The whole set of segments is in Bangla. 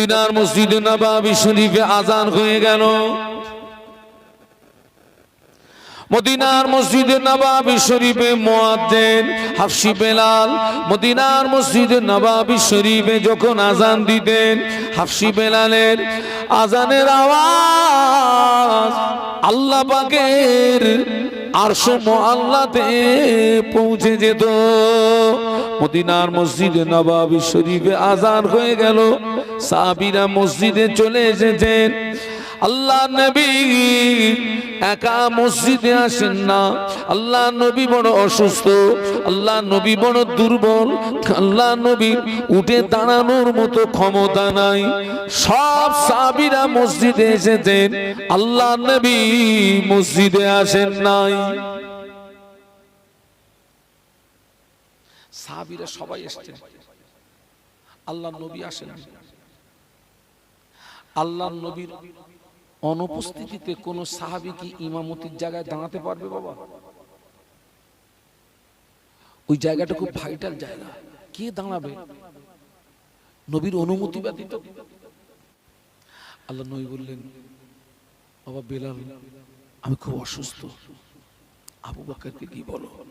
মদিনার মসজিদে নবাবী শরীফে আজান হয়ে গেল। মদিনার মসজিদে নবাবী শরীফে মুয়াজ্জিন হাফসি বেলাল, মদিনার মসজিদে নবাবী শরীফে যখন আজান দিতেন, হাফসি বেলালের আজানের আওয়াজ আল্লাহ পাকের আরশ আল্লাতে পৌঁছে যেত। মদিনার মসজিদে নবাবী শরীফে আজান হয়ে গেল। সাবিরা মসজিদে চলে এসেছেন। আল্লাহ নবী একা মসজিদে আসেন না। আল্লাহ নবী বড় অসুস্থ, আল্লাহ নবী বড় দুর্বল, আল্লাহ নবী উঠে দাঁড়ানোর মতো ক্ষমতা নাই। সব সাবিরা মসজিদে এসেছেন, আল্লাহ নবী মসজিদে আসেন নাই। সাহাবিরা সবাই এসছেন। আল্লাহ নবী আসেন আল্লাহ নবীর অনুপস্থিতিতে কোন সাহাবি কি ইমামতির জায়গায় দাঁড়াতে পারবে বাবা? ওই জায়গাটা খুব ভাইটাল জায়গা। কে দাঁড়াবে? নবীর অনুমতি ব্যতীত। আল্লাহ নবী বললেন, বাবা বেলাল, আমি খুব অসুস্থ। আবু বাক্কারকে কি বলো?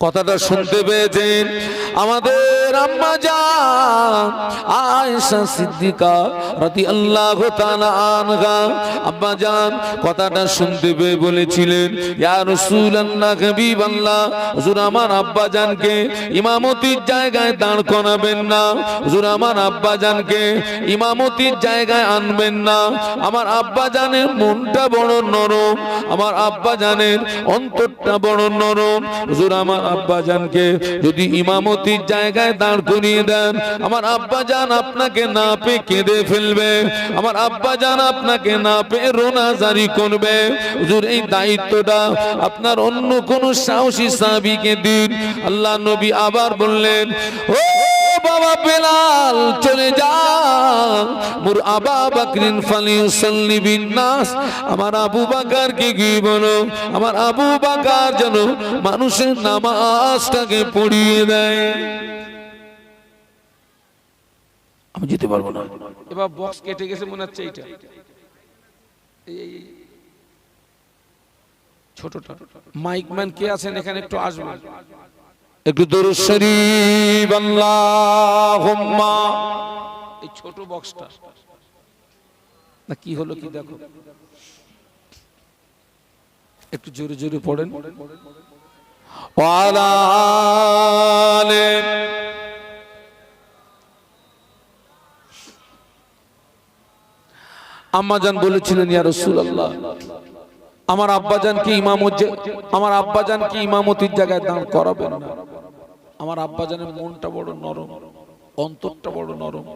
কথাটা শুনতে পেয়েছেন? আমাদের আম্মা জান, আয়েশা সিদ্দিকা আব্বা জান কথাটা শুনতে পেয়ে বলেছিলেন হুজুর আমার আব্বা জানকে ইমামতির জায়গায় দাঁড় করাবেন না, হুজুর আমার আব্বা জানকে ইমামতির জায়গায় আনবেন না, আমার আব্বা জানের মনটা বড় নরম, আমার আব্বা জানের অন্তরটা বড় নরম, হুজুর আমার আব্বা জানকে যদি ইমামতির জায়গায় দাঁড় করিয়ে দেন, আমার আব্বাজান আপনাকে না পেয়ে কেঁদে ফেলবে, আমার আব্বাজান আপনাকে না পেয়ে রোনা জারি করবে। হুজুর, এই দায়িত্বটা আপনার অন্য কোন সাহসী সাহাবিকে দিন। আল্লাহ নবী আবার বললেন, ও বাবা বেলাল চলে যা মুর আবা বাকরিন ফালিউসাল্লি বিন নাস আমার আবু বাকার কে বলো? আমার আবু বাকার যেন মানুষের নামাজটাকে পড়িয়ে দেয়। আমি যেতে পারব না। এবার বক্স কেটে গেছে মনে হচ্ছে এইটা। এই, এই, এই। ছোটটা। মাইকম্যান কে আছেন এখানে একটু আসবেন। একটু দরুদ শরীফ আল্লাহুম্মা। এই ছোট বক্সটা। না কি হলো কি দেখো। একটু জোরে জোরে পড়েন। আলে। আম্মাজান বলেছিলেন ইয়া আল্লাহ আমার আব্বাজান কি ইমামত আমার আব্বাজান কি ইমামতির জায়গায় দাঁড় করাবেন না। আমার আব্বাজানের মনটা বড় নরম, অন্তরটা বড় নরম।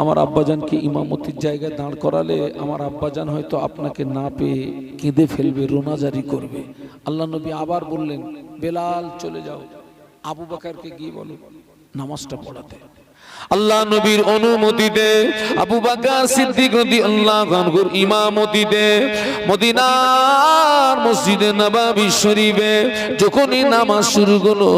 আমার আব্বাজানকে ইমামতির জায়গায় দাঁড় করালে আমার আব্বাজান হয়তো আপনাকে না পেয়ে কেঁদে ফেলবে, রোনাজারি করবে। আল্লাহ নবী আবার বললেন, বেলাল চলে যাও। আবু বাকারকে গিয়ে বলো, নামাজটা পড়াতে। আল্লাহ নবীর অনুমতিতে, আবু বাকার সিদ্দিক রাদিয়াল্লাহু আনহুর ইমামতিতে, মদিনার মসজিদে নবাবী শরীফে যখনই নামাজ শুরু হলো,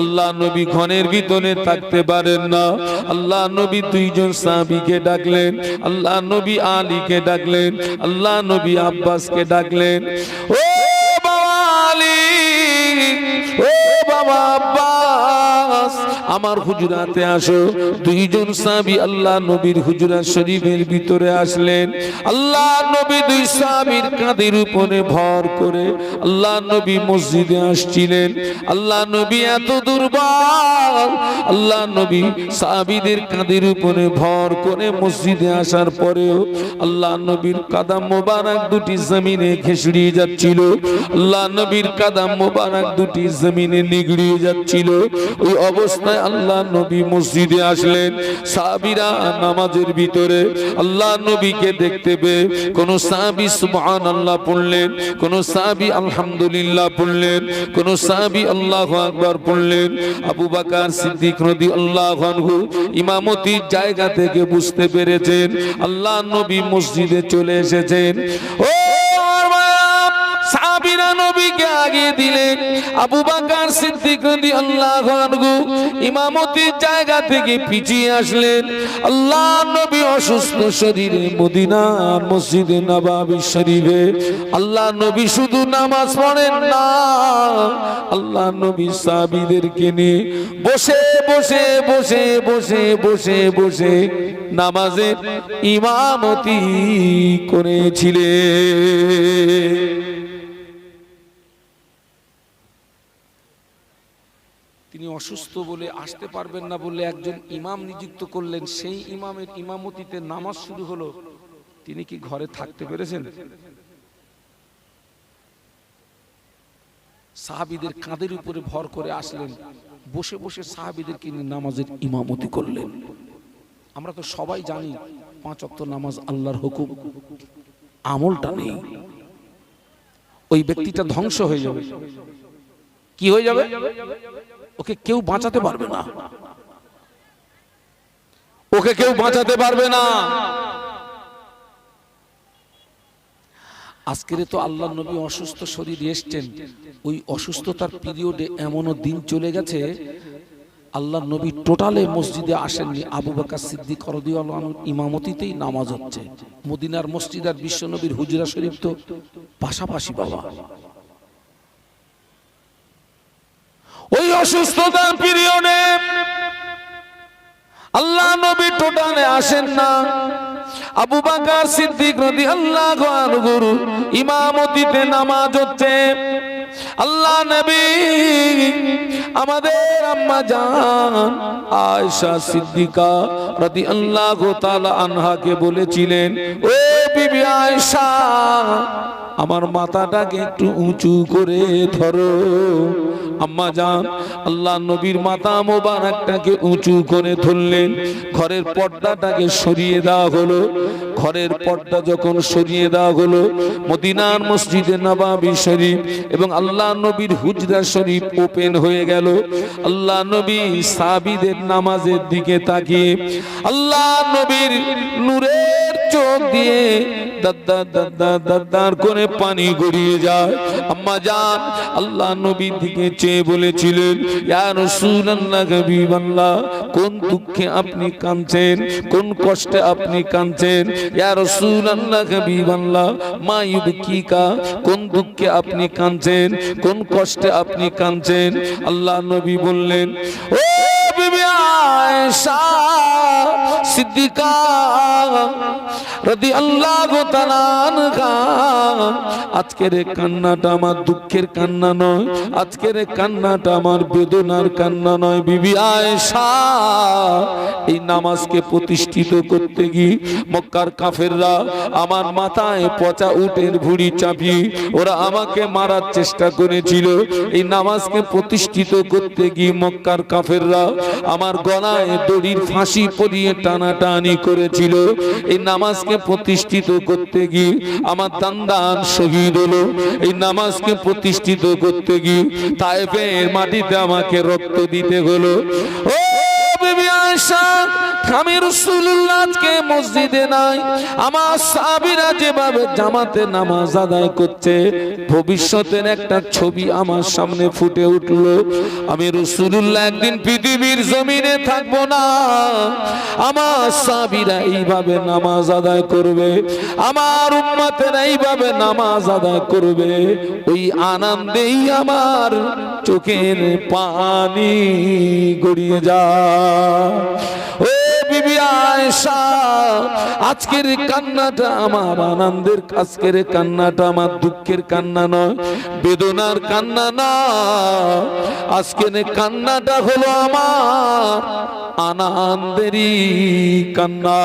আল্লাহ নবী ঘরের ভিতরে থাকতে পারেন না। আল্লাহ নবী দুইজন সাহাবীকে ডাকলেন, আল্লাহ নবী আলীকে ডাকলেন, আল্লাহ নবী আব্বাসকে ডাকলেন, ও বাবা আলী, ও বাবা আব্বাস আমার হুজুরাতে আসো। দুইজন সাহাবী আল্লাহ নবীর হুজুরাত শরীফের ভিতরে আসলেন। আল্লাহ নবী দুই সাহাবীর কাঁধের উপরে ভর করে আল্লাহ নবী মসজিদে আসছিলেন। আল্লাহ নবী এত দুর্বল। আল্লাহ নবী সাহাবীদের কাঁধের উপরে ভর করে মসজিদে আসার পরেও আল্লাহ নবীর কাদাম মোবারক দুটি জমিনে খেসড়িয়ে যাচ্ছিল। আল্লাহ নবীর কাদাম মোবারক দুটি জমিনে নিগড়িয়ে যাচ্ছিল। ওই অবস্থায় আল্লাহ নবী মসজিদে আসলেন। সাহাবীরা নামাজের ভিতরে আল্লাহ নবীকে দেখতে পেয়ে কোন সাহাবী সুবহান আল্লাহ পড়লেন, কোন সাহাবী আলহামদুলিল্লাহ পড়লেন, কোন সাহাবী আল্লাহু আকবার পড়লেন। আবু বকর সিদ্দিক রাদিয়াল্লাহু আনহু ইমামতির জায়গা থেকে বুঝতে পেরেছেন, আল্লাহ নবী মসজিদে চলে এসেছেন। ও সাহাবীরা নবীকে আগে দিলেন। আবু বকর সিদ্দিক রাদিয়াল্লাহু আনহু ইমামতির জায়গা থেকে পিছিয়ে আসলেন। আল্লাহ নবী অসুস্থ শরীরে মদিনার মসজিদে নবাবী শরীফে। আল্লাহ নবী শুধু নামাজ পড়েন না, আল্লাহ নবী সাহাবীদেরকে নিয়ে বসে বসে বসে বসে বসে বসে নামাজের ইমামতি করেছিলেন। তিনি অসুস্থ বলে আসতে পারবেন না বলে একজন ইমাম নিযুক্ত করলেন। সেই ইমামের ইমামতিতে নামাজ শুরু হলো। তিনি কি ঘরে থাকতে পেরেছেন? সাহাবিদের কাঁধের উপরে ভর করে আসলেন। বসে বসে সাহাবিদেরকে নিয়ে নামাজের ইমামতি করলেন। আমরা তো সবাই জানি, পাঁচ অক্ত নামাজ আল্লাহর হুকুম। আমলটা নেই। ওই ব্যক্তিটা ধ্বংস হয়ে যাবে। কি হয়ে যাবে? ওকে কেউ বাঁচাতে পারবে না। ওকে কেউ বাঁচাতে পারবে না। আজকের তো আল্লাহ নবী অসুস্থ শরীর এসছেন। ওই অসুস্থতার পিরিয়ডে এমনও দিন চলে গেছে আল্লাহ নবী টোটালে মসজিদে আসেননি। আবু বাকা সিদ্দিক ইমামতিতেই নামাজ হচ্ছে। মদিনার মসজিদ আর বিশ্ব নবীর হুজরা শরীফ তো পাশাপাশি বাবা। ওই অসুস্থতার পিরিয়ডে আল্লাহ নবী টোটানে আসেন না। আবু বাকার সিদ্দিক নদী আল্লাহ গুরু ইমামতিতে নামাজ হচ্ছে। আল্লাহ নবী, আমাদের আম্মা জান আয়েশা সিদ্দিকা রাদিয়াল্লাহু তাআলা আনহাকে বলেছিলেন ও বিবি আয়েশা, আমার মাথাটাকে একটু উঁচু করে ধরো। আম্মা জান আল্লাহ নবীর মাথা মোবারকটাকে উঁচু করে ধরলেন, ঘরের পর্দাটাকে সরিয়ে দেওয়া হলো। ঘরের পর্দা যখন সরিয়ে দেওয়া হলো, মদিনার মসজিদে নবাবী শরীফ এবং আল্লাহ নবীর হুজরা শরীফ ওপেন হয়ে গেল। আল্লাহ নবী সাবিদের নামাজের দিকে তাকিয়ে আল্লাহ নবীর নূরের চোখ দিয়ে দাদা দাদা দাদার করে পানি গড়িয়ে যায়। আম্মা জান, আল্লাহ নবীর দিকে চেয়ে বলেছিলেন, ইয়া রাসূলুল্লাহ, হাবিবাল্লাহ, কোন দুঃখে আপনি কাঁদছেন? কোন কষ্টে আপনি কাঁদছেন? ইয়া রাসূলুল্লাহ, হাবিবাল্লাহ, মা ইউবকিকা, কোন দুঃখে আপনি কাঁদছেন? কোন কষ্টে আপনি কাঁদছেন? আল্লাহ নবী বললেন, ও বিবি আয়েশা সিদ্দিকা আজকের কান্নাটা আমার দুঃখের কান্না নয়, আজকের কান্নাটা আমার বেদনার কান্না নয়। বিবি আয়েশা, এই নামাজকে প্রতিষ্ঠিত করতে গিয়ে মক্কার কাফেররা আমার মাথায় পচা উটের ভুড়ি চাপিয়ে ওরা আমাকে মারার চেষ্টা করেছিল এই নামাজকে প্রতিষ্ঠিত করতে গিয়ে মক্কার কাফেররা আমার গলায় দড়ির ফাঁসি পরিয়ে টানাটানি করেছিল। এই নামাজকে প্রতিষ্ঠিত করতে গিয়ে আমার দান্দান শহীদ হলো। এই নামাজকে প্রতিষ্ঠিত করতে গিয়ে তাইফের মাটিতে আমাকে রক্ত দিতে হলো। ও আমি মসজিদে নাই। আমার যেভাবে জামাতে নামাজ আদায় করছে, ভবিষ্যতের একটা ছবি আমার সামনে ফুটে উঠল। আমি রাসূলুল্লাহ একদিন পৃথিবীর জমিনে থাকব না। আমার সাহাবীরা এইভাবে নামাজ আদায় করবে, আমার উম্মতেরা এইভাবে নামাজ আদায় করবে। ওই আনন্দেই আমার চোখের পানি গড়িয়ে যায়। ও বিবি আয়েশা, আজকের কান্নাটা আমার আনন্দের, আজকের কান্নাটা আমার দুঃখের কান্না নয়, বেদনার কান্না না। আজকের কান্নাটা হলো আমার আনন্দেরই কান্না।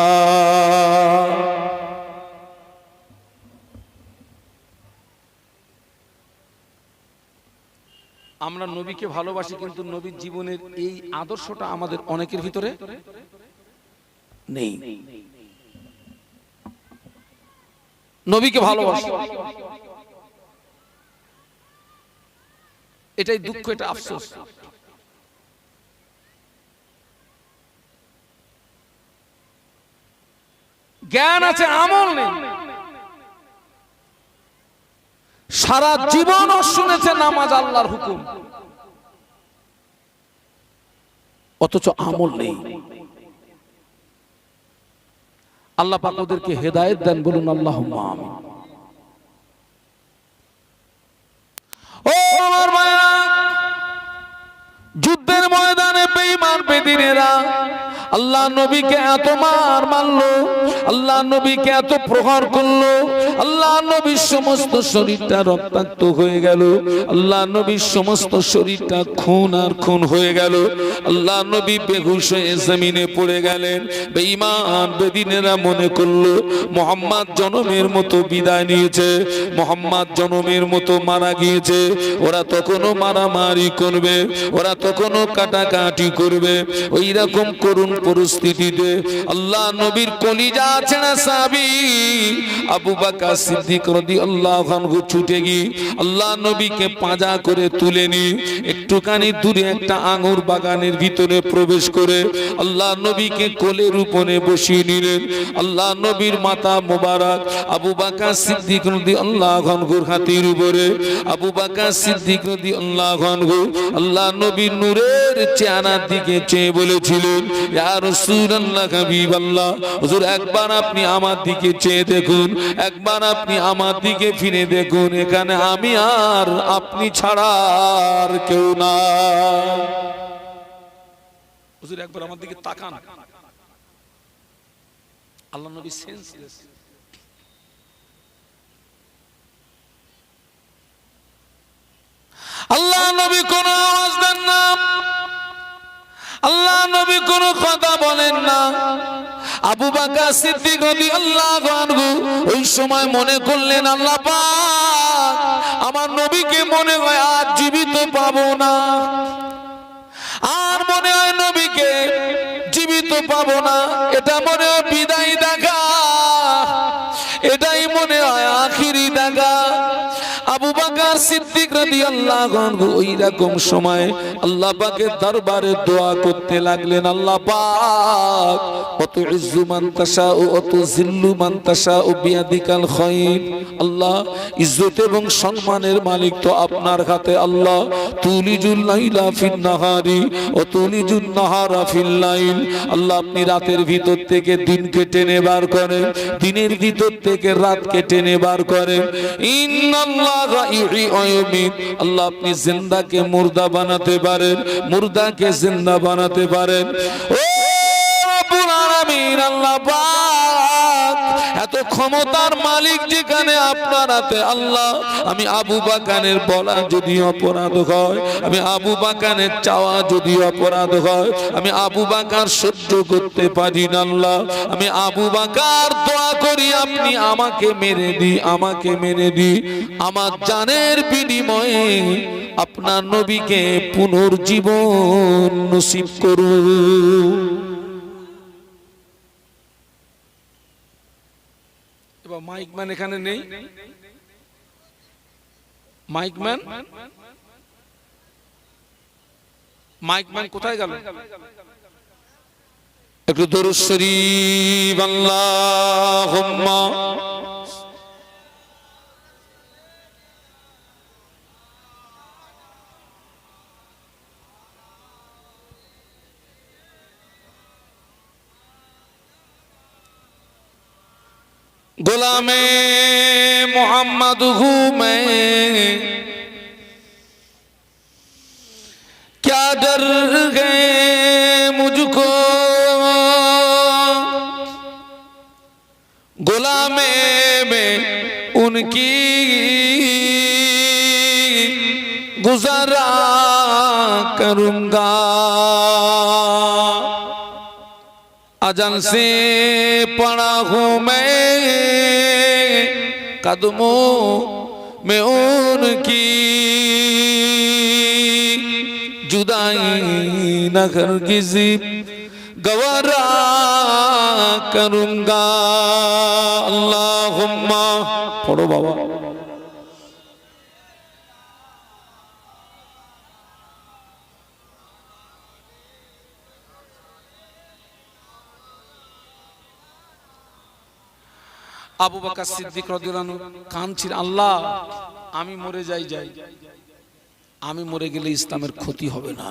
আমরা নবীকে ভালোবাসি, কিন্তু নবীর জীবনের এই আদর্শটা আমাদের অনেকের ভিতরে নেই। নবীকে ভালোবাসি। এটাই দুঃখ, এটা আফসোস। জ্ঞান আছে, আমল নেই। সারা জীবনও শুনেছে নামাজ আল্লাহর হুকুম। অথচ আমল নেই। আল্লাহ পাক ওদেরকে হেদায়েত দেন বলুন আল্লাহ যুদ্ধের ময়দানে বেঈমান বেদিনেরা আল্লাহ নবীকে এত মার মারলো, আল্লাহ নবীকে এত প্রহার করল, আল্লাহ নবীর সমস্ত শরীরটা রক্তাক্ত হয়ে গেল, আল্লাহ নবীর সমস্ত শরীরটা খুন আর খুন হয়ে গেল, আল্লাহ নবী বেহুশ হয়ে জমিনে পড়ে গেলেন, বেঈমান, বেদিনেরা মনে করল, মোহাম্মদ জনমের মতো বিদায় নিয়েছে, মোহাম্মদ জনমের মতো মারা গিয়েছে, ওরা তখনও মারামারি করবে, ওরা তখনও কাটাকাটি করবে ওই রকম করুণ পরিস্থিতিতে আল্লাহ নবীর কলিজা ছেড়া সাবি আবু বাকা সিদ্দিক রদি আল্লাহ ছুটে গিয়ে আল্লাহ নবীকে পাজা করে তুলে নি একটুখানি দূরে একটা আঙুর বাগানের ভিতরে প্রবেশ করে আল্লাহ নবীকে কোলের উপরে বসিয়ে নিলেন। আল্লাহ নবীর মাথা মোবারক আবু বাকা সিদ্দিক রদি আল্লাহ ঘনঘুর হাতির উপরে আবু বাকা সিদ্দিক রদি আল্লাহ ঘনঘুর আল্লাহ নবীর নূরের চেহারার দিকে চেয়ে বলেছিলেন, ইয়া হুজুর, একবার আপনি আমার দিকে চেয়ে দেখুন, একবার আপনি আমার দিকে ফিরে দেখুন, এখানে আমি আর আপনি ছাড়া আর কেউ না। একবার আমার দিকে তাকান। আল্লাহ নবী সেন্সলেস আল্লাহ নবী কোন আওয়াজ দেন না আল্লাহ নবী কোনো কথা বলেন না। আবু বাকা সিদ্দিক আল্লাহ ওই সময় মনে করলেন, আল্লাহ আমার নবীকে মনে হয় আর জীবিত পাবো না। আল্লাহ দোয়া করতে লাগলেন, আল্লাহ অত জিল্লু আল্লাহ ইজ্জত এবং সম্মানের মালিক তো আপনার হাতে, আল্লাহ, তুলিজুল লাইলা নাহারি ও তুলিজুন নাহারা ফিল লাইল। আল্লাহ আপনি রাতের ভিতর থেকে দিনকে টেনে বার করেন, দিনের ভিতর থেকে রাতকে টেনে বার করেন। ইন্নাল্লাহ ইউহি ওয়া আল্লাহ আপনি জিন্দাকে মুর্দা বানাতে পারেন মুর্দাকে জিন্দা বানাতে পারেন। ও আলামিন আল্লাহ এত ক্ষমতার মালিক যেখানে আপনার হাতে আল্লাহ, আমি আবু বাকানের বলা যদি অপরাধ হয়, আমি আবু বাকানের চাওয়া যদি অপরাধ হয়, আমি আবু বাকার সহ্য করতে পারি না আল্লাহ। আমি আবু বাকার দোয়া করি, আপনি আমাকে মেরে দি, আমাকে মেরে দি। আমার জানের বিনিময়ে আপনার নবীকে পুনর্জীবন নসিব করুন। এবার মাইকম্যান এখানে নেই। মাইকম্যান মাইকম্যান কোথায় গেল? একটু দরুশ্বরী শরীফ আল্লাহুম্মা। गुलामे मोहम्मद हूँ मैं। क्या डर गए मुझको? गुलामे में उनकी गुजारा करूँगा। अजन से पड़ा हूँ मैं कदमों में उनकी जुदाई न कर किसी गवारा करूंगा अल्लाहुम्मा पढ़ो बाबा আবু বকর সিদ্দিক আনহু কাঁদছিলেন আল্লাহ, আমি মরে যাই যাই। আমি মরে গেলে ইসলামের ক্ষতি হবে না।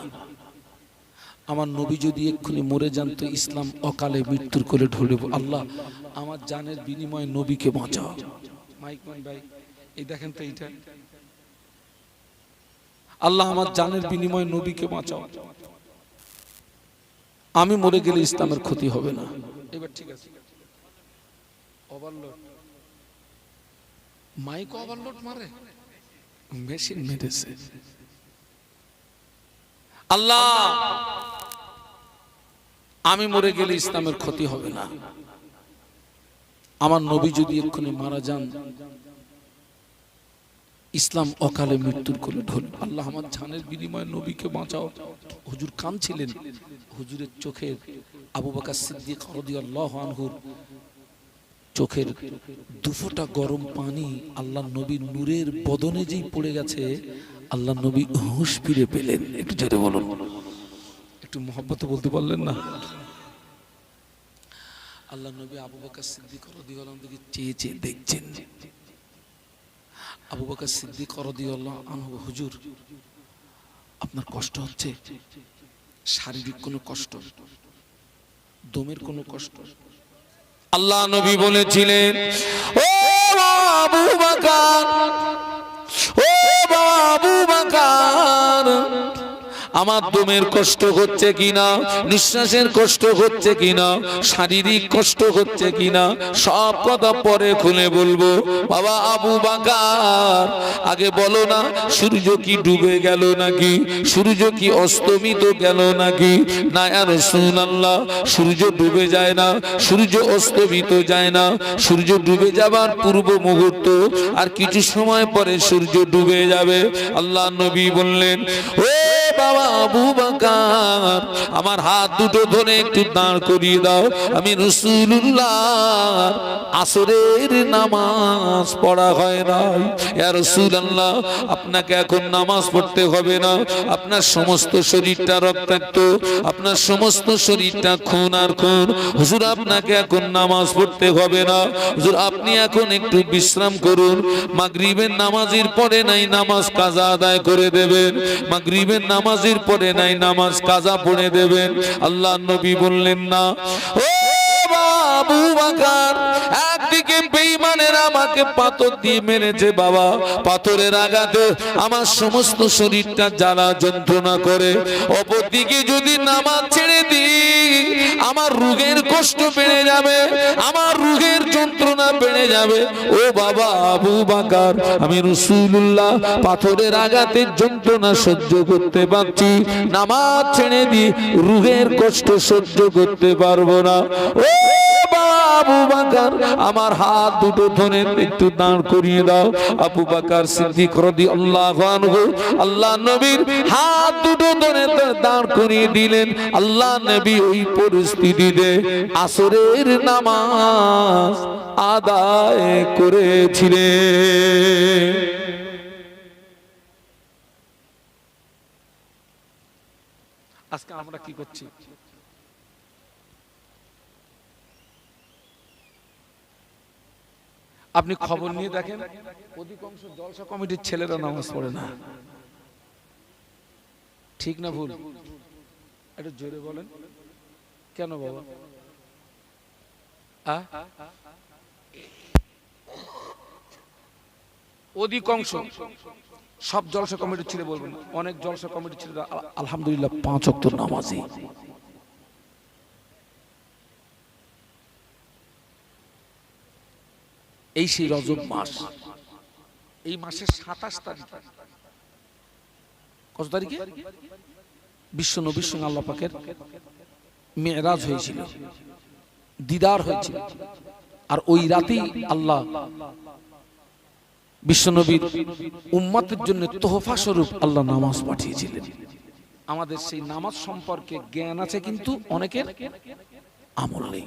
আমার নবী যদি এক্ষুনি মরে যান, তো ইসলাম অকালে মৃত্যুর কোলে ঢলে আল্লাহ, আমার জানের বিনিময়ে নবীকে বাঁচাও। মাইকমান ভাই, এই দেখেন তো এইটা। আল্লাহ, আমার জানের বিনিময়ে নবীকে বাঁচাও। আমি মরে গেলে ইসলামের ক্ষতি হবে না। এবার ঠিক আছে। ওভারলোড মাইক ওভারলোড মারে। মেশিন মেরেছে। আল্লাহ আমি মরে গেলে ইসলামের ক্ষতি হবে না। আমার নবী যদি এক্ষুনি মারা যান ইসলাম অকালে মৃত্যুর করে ঢল। আল্লাহ আমার জানের বিনিময়ে নবীকে বাঁচাও। হুজুর কাঁদছিলেন। হুজুরের চোখের আবু বকর সিদ্দিক রাদিয়াল্লাহু আনহুর চোখের দুফোটা গরম পানি আল্লাহ নবী নূরের বদনে যেই পড়ে গেছে, আল্লাহ নবী হুঁশ ফিরে পেলেন। একটু জোরে বলুন। একটু মহব্বতে বলতে পারলেন না। আল্লাহ নবী আবু বকর সিদ্দিক আনহু দিকে চেয়ে চেয়ে দেখছেন। আবু বকর সিদ্দিক রাদিয়াল্লাহু আনহু হুজুর, আপনার কষ্ট হচ্ছে? শারীরিক কোনো কষ্ট? দমের কোনো কষ্ট? আল্লাহ নবী বলেছিলেন ও বাবু বাকার ও বকর আমার দমের কষ্ট হচ্ছে কিনা? নিঃশ্বাসের কষ্ট হচ্ছে কিনা? শারীরিক কষ্ট হচ্ছে কিনা? সব কথা পরে খুলে বলব। বাবা আবু বাকার, আগে বলো না, সূর্য কি ডুবে গেল নাকি? সূর্য কি অস্তমিত গেল নাকি? না আর আল্লাহ সূর্য ডুবে যায় না, সূর্য অস্তমিত যায় না। সূর্য ডুবে যাবার পূর্ব মুহূর্ত, আর কিছু সময় পরে সূর্য ডুবে যাবে। আল্লাহ নবী বললেন, ও বাবা আবু বাকার আমার হাত দুটো ধরে একটু দাঁড় করিয়ে দাও। আমি রসুল্লাহ আসরের নামাজ পড়া হয় না ইয়া রাসূলুল্লাহ, আপনাকে এখন নামাজ পড়তে হবে না। আপনার সমস্ত শরীরটা রক্তাক্ত, আপনার সমস্ত শরীরটা খুন আর খুন। হুজুর, আপনাকে এখন নামাজ পড়তে হবে না। হুজুর, আপনি এখন একটু বিশ্রাম করুন। মাগরিবের নামাজের পরে নাই, নামাজ কাজা আদায় করে দেবেন। মাগরিবের নামাজের পরে নাই নামাজ কাজা পড়ে দেবেন। আল্লাহ নবী বললেন না। ও বাবু বাকার একদিকে বেঈমানের আমাকে পাথর দিয়ে মেরেছে, বাবা। পাথরের আঘাতে আমার সমস্ত শরীরটা জ্বালা যন্ত্রণা করে। অপরদিকে যদি নামাজ ছেড়ে দিই, আমার রোগের কষ্ট বেড়ে যাবে, আমার রোগের যন্ত্রণা বেড়ে যাবে। ও বাবা আবু বাকার, আমি রসুল্লাহ পাথরের আঘাতের যন্ত্রণা সহ্য করতে পারছি। নামাজ ছেড়ে দিই, রুহের কষ্ট সহ্য করতে পারব না। ও আবু বাকার আমার হাত দুটো ধরে একটু দাঁড় করিয়ে দাও। আবু বাকার সিদ্দিক রদি আল্লাহ আল্লাহ নবীর হাত দুটো ধরে দাঁড় করিয়ে দিলেন। আল্লাহ নবী ওই পরিস্থিতিতে আসরের নামাজ আদায় করেছিলেন। আজকে আমরা কি করছি? আপনি খবর নিয়ে দেখেন অধিকাংশ জলসা কমিটির ছেলেরা নামাজ পড়ে না। ঠিক না ভুল? একটু জোরে বলেন। কেন বাবা? অধিকাংশ সব জলসা কমিটির ছেলে বলবেন। অনেক জলসা কমিটির ছেলেরা আলহামদুলিল্লাহ পাঁচ অক্ত নামাজি। এই সেই রজব মাস। এই মাসের সাতাশ তারিখ। কত তারিখে? বিশ্ব নবীর সঙ্গে আল্লাহ পাকের মেয়েরাজ হয়েছিল। দিদার হয়েছিল। আর ওই রাতেই আল্লাহ বিশ্বনবীর উম্মতের জন্য তোহফা স্বরূপ আল্লাহ নামাজ পাঠিয়েছিলেন। আমাদের সেই নামাজ সম্পর্কে জ্ঞান আছে কিন্তু অনেকের আমল নেই।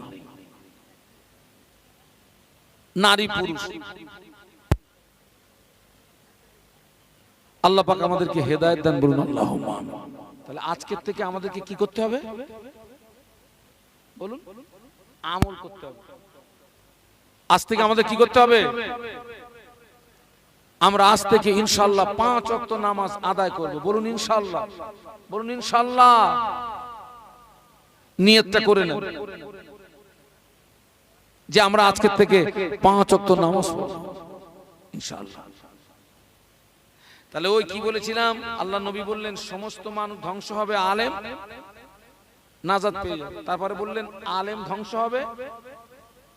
নারী পুরুষ। আল্লাহ পাক আমাদেরকে হেদায়েত দান বলুন আল্লাহ তাহলে আজকের থেকে আমাদেরকে কি করতে হবে? বলুন। আমল করতে হবে। আজ থেকে আমাদের কি করতে হবে? আমরা আজ থেকে ইনশাল্লাহ পাঁচ অক্ত নামাজ আদায় করব। বলুন ইনশাল্লাহ বলুন ইনশাল্লাহ নিয়তটা করে নেন। যে আমরা আজকের থেকে পাঁচ অক্ত নামাজ পড়ব। ইনশাল্লাহ তাহলে ওই কি বলেছিলাম? আল্লাহ নবী বললেন সমস্ত মানুষ ধ্বংস হবে আলেম নাজাদ পেয়ে যাবে। তারপরে বললেন আলেম ধ্বংস হবে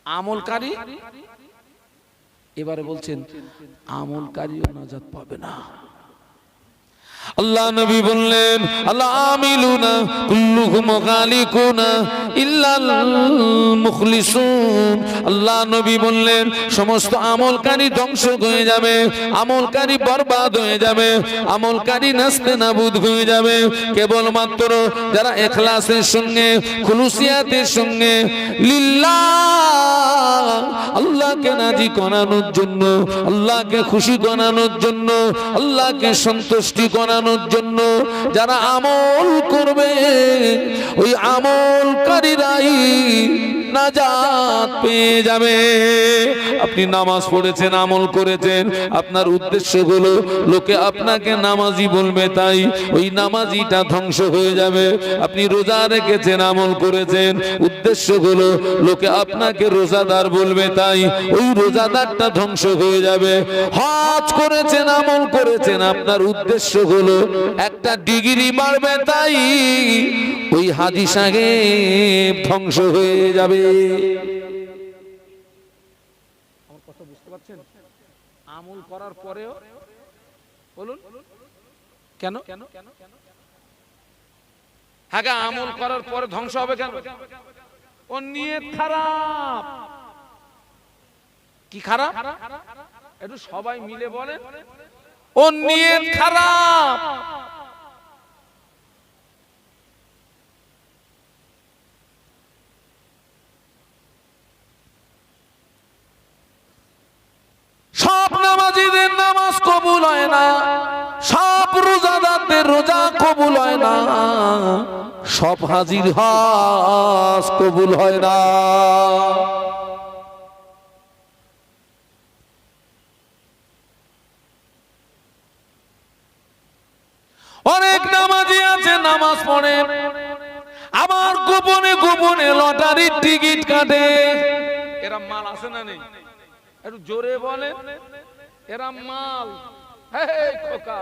আমলকারী এবারে বলছেন আমলকারীও নাজাদ পাবে না। আল্লাহ নবী বললেন, আল্লাহ আমিলুনা, কুল্লুহুম গালিকুনা ইল্লাল মুখলিসুন। আল্লাহ নবী বললেন, সমস্ত আমলকারী ধ্বংস হয়ে যাবে, আমলকারী বরবাদ হয়ে যাবে, আমলকারী নাস্তে নাবুদ হয়ে যাবে। কেবলমাত্র যারা এখলাসের সঙ্গে, খুলুসিয়াতের সঙ্গে লিল্লাহ আল্লাহকে নাজি করানোর জন্য, আল্লাহকে খুশি করানোর জন্য, আল্লাহকে সন্তুষ্টি করানোর জন্য যারা আমল করবে, ওই আমলকারীরাই নাজাত আপনি নামাজ পড়েছেন, আমল করেছেন, আপনার উদ্দেশ্য হলো লোকে আপনাকে নামাজি বলবে, তাই ওই নামাজিটা ধ্বংস হয়ে যাবে। আপনি রোজা রেখেছেন, আমল করেছেন, উদ্দেশ্য হলো লোকে আপনাকে রোজাদার বলবে, তাই ওই রোজাদারটা ধ্বংস হয়ে যাবে। হজ করেছেন, আমল করেছেন, আপনার উদ্দেশ্য হলো একটা ডিগ্রি বাড়বে তাই ওই হাজি সাহেব ধ্বংস হয়ে যাবে। আমল করার হ্যাঁ আমল করার পরে ধ্বংস হবে কেন? ও নিয়ত খারাপ। কি খারাপ? একটু সবাই মিলে বলেন। ও নিয়ত খারাপ। সব নামাজিদের নামাজ কবুল হয় না। সব রোজাদারদের রোজা কবুল হয় না। সব হাজির হাস কবুল হয় না অনেক নামাজি আছে নামাজ পড়ে। আবার গোপনে গোপনে লটারির টিকিট কাটে। এরা মাল আছে না নেই? একটু জোরে বলে এরা মাল। খোকা।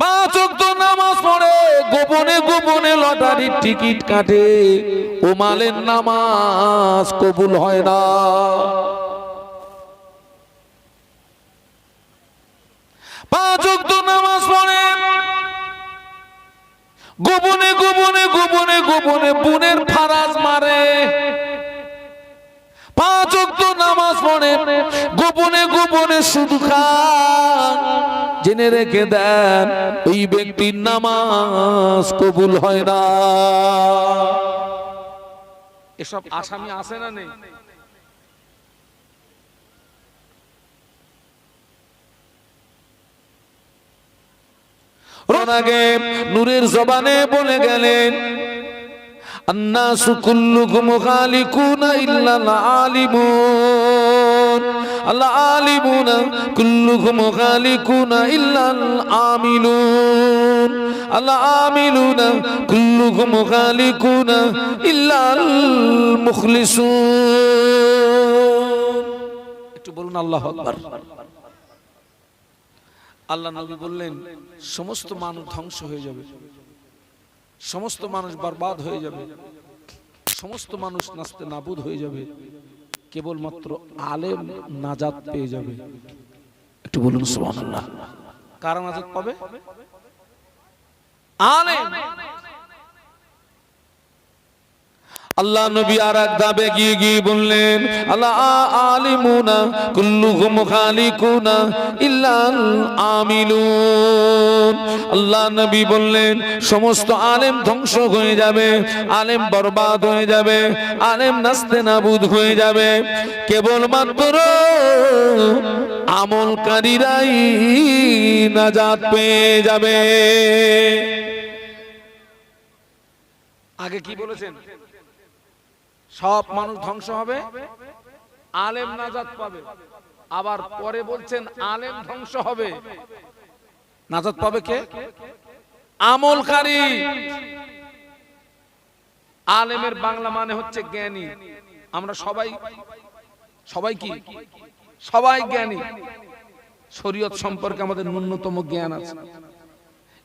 পাঁচ নামাজ পড়ে গোপনে গোপনে লটারির টিকিট কাটে। ও মালের নামাজ কবুল হয় না। পাঁচ নামাজ পড়ে গোপনে গোপনে গোপনে গোপনে বুনের ফারাজ মারে। পাঁচ ওয়াক্ত নামাজ পড়ে, গোপনে গোপনে শুধু খান। জেনে রেখে দেন, ওই ব্যক্তির নামাজ কবুল হয় না। এসব আসামি আছে না নেই? আগে নূরের জবানে বলে গেলেন الناس كلكم خالقون إلا العالمون العالمون كلكم خالقون إلا العاملون العاملون كلكم خالقون إلا المخلصون একটু বলুন আল্লাহ আকবার আল্লাহ নবী বললেন, সমস্ত মানুষ ধ্বংস হয়ে যাবে। সমস্ত মানুষ বরবাদ হয়ে যাবে। সমস্ত মানুষ নাস্তে নাবুদ হয়ে যাবে। কেবলমাত্র আলেম নাজাত পেয়ে যাবে। একটু বলুন, সুবহানাল্লাহ। কারা নাজাত পাবে? আলেম। আল্লাহ নবী আর এক দাবে গিয়ে গিয়ে বললেন আল্লাহ আলিমুনা কুল্লুহুম খালিকুনা ইল্লাল আমিলুন আল্লাহ নবী বললেন, সমস্ত আলেম ধ্বংস হয়ে যাবে, আলেম বরবাদ হয়ে যাবে, আলেম নাস্তে নাবুদ হয়ে যাবে। কেবলমাত্র আমলকারীরাই নাজাত পেয়ে যাবে। আগে কি বলেছেন? সব মানুষ ধ্বংস হবে, আলেম নাজাত পাবে। আবার পরে বলছেন, আলেম ধ্বংস হবে। নাজাত পাবে কে? আমলকারী আলেমের বাংলা মানে হচ্ছে জ্ঞানী। আমরা সবাই সবাই কি? সবাই জ্ঞানী। শরীয়ত সম্পর্কে আমাদের ন্যূনতম জ্ঞান আছে।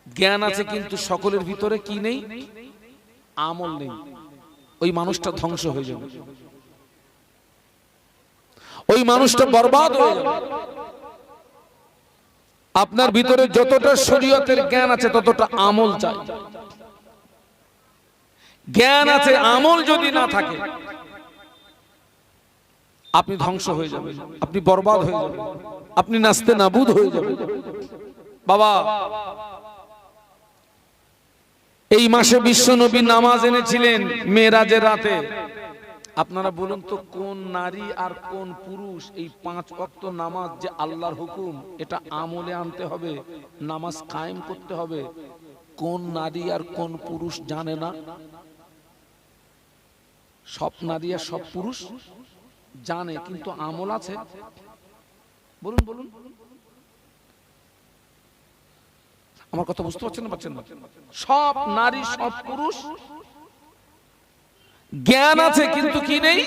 জ্ঞান আছে কিন্তু সকলের ভিতরে কি নেই? আমল নেই। ওই মানুষটা ধ্বংস হয়ে যাবে। ওই মানুষটা বরবাদ হয়ে যাবে। আপনার ভিতরে যতটা শরীয়তের জ্ঞান আছে, ততটা আমল চাই। জ্ঞান আছে, আমল যদি না থাকে, আপনি ধ্বংস হয়ে যাবেন, আপনি বরবাদ হয়ে যাবেন, আপনি নাস্তে নাবুদ হয়ে যাবেন। বাবা এই মাসে বিশ্বনবী নামাজ এনেছিলেন মেয়েরাজের রাতে। আপনারা বলুন তো, কোন নারী আর কোন পুরুষ এই পাঁচ ওয়াক্ত নামাজ যে আল্লাহর হুকুম, এটা আমলে আনতে হবে, নামাজ কায়েম করতে হবে? কোন নারী আর কোন পুরুষ জানে না? সব নারী আর সব পুরুষ জানে, কিন্তু আমল আছে? বলুন বলুন। আমার কথা বুঝতে পারছেন না পারছেন না? সব নারী, সব পুরুষ? জ্ঞান আছে, কিন্তু কি নেই?